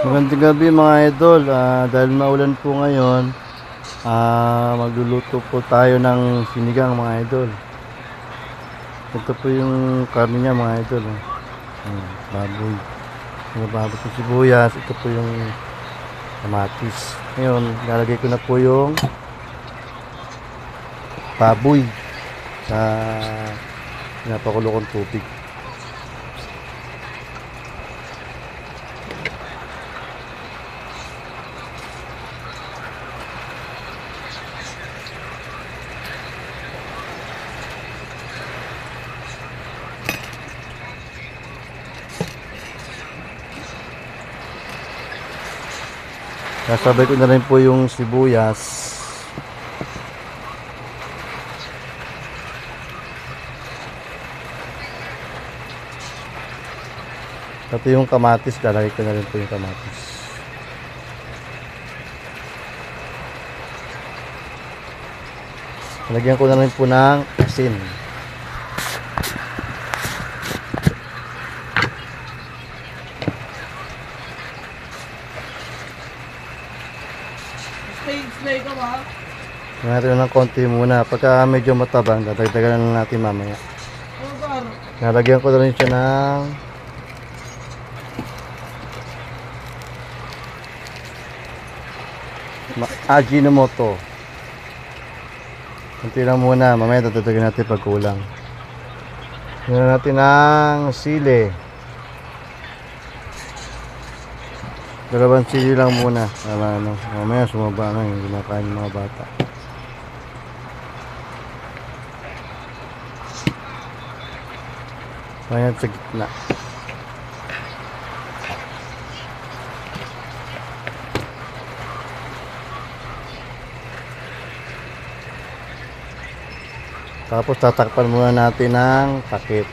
Magandang gabi mga idol. Ah, dahil maulan po ngayon, ah, magluluto po tayo ng sinigang mga idol. Ito po yung karne niya mga idol. Hmm, baboy. Yung baboy po sibuyas. Ito po yung kamatis. Ngayon, lalagay ko na po yung baboy sa pinapakulo kong tubig. Kasabay ko na rin po yung sibuyas. Pati yung kamatis, lalagay ko na rin po yung kamatis. Lagyan ko na rin po ng asin. Stay ka ba? Natin ng konti muna. Pagka medyo matabang, dadagdagan na natin mamaya. Ano? Nalagyan ko na rin siya ng Ajinomoto. Kunti lang muna. Mamaya dadagdagan natin pag kulang. Lagyan natin ng sili. Dalawang sili lang muna. Para ano, mamaya sumaba na yung kinakain ng mga bata. Ayan sa gitna. Tapos tatakpan muna natin ng takip.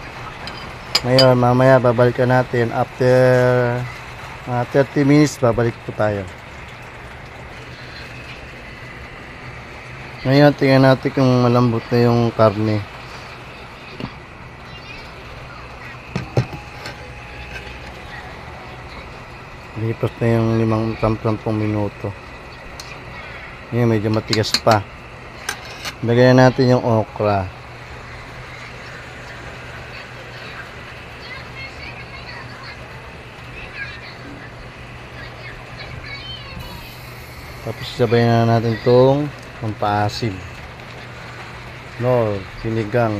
Ngayon, mamaya babalikan natin after mga 30 minutes babalik po tayo. Ngayon, tingnan natin kung malambot na yung karne. Lipas na yung limang sampung minuto. Ngayon, medyo matigas pa. Lagyan natin yung okra. Tapos sabayan na natin tong pampaasim. No, sinigang.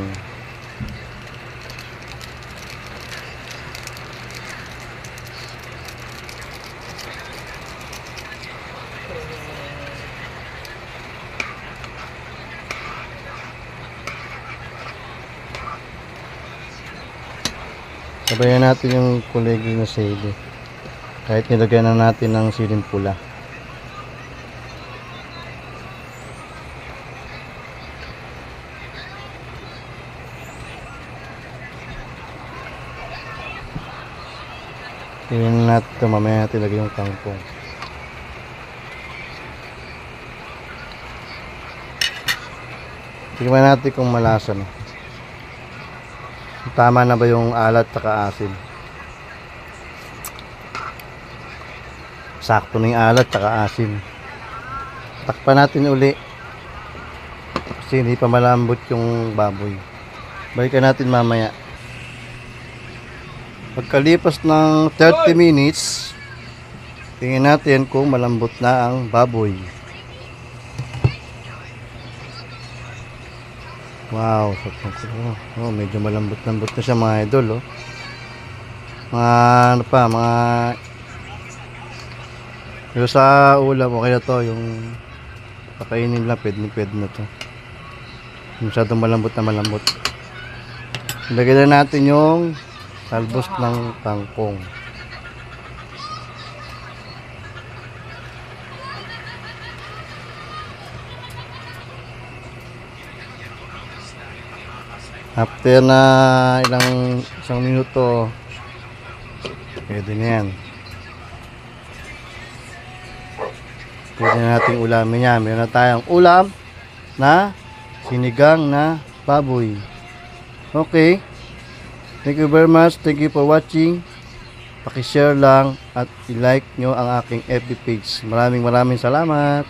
Sabayan natin yung kulay na sili. Kahit nilagyan na natin ng siling pula. Natin ito. Mamaya natin yung kangkong. Tingnan natin kung malasa na. Tama na ba yung alat at asin? Sakto na yung alat at asin. Takpan natin uli. Kasi hindi pa malambot yung baboy. Balikan natin mamaya. Pagkalipas ng 30 minutes, tingnan natin kung malambot na ang baboy. Wow. Oh, medyo malambot-lambot na siya mga idol, oh. Mga ano pa, mga pero sa ulam, okay na to, yung pakainin lang, pwede pwede na to. Masyadong malambot na malambot. Lagyan na natin yung talbos ng kangkong. After na ilang isang minuto, pwede na yan. Pwede na natin ulamin yan. Meron na tayong ulam na sinigang na baboy. Okay. Thank you very much. Thank you for watching. Pakishare lang at i-like nyo ang aking FB page. Maraming maraming salamat.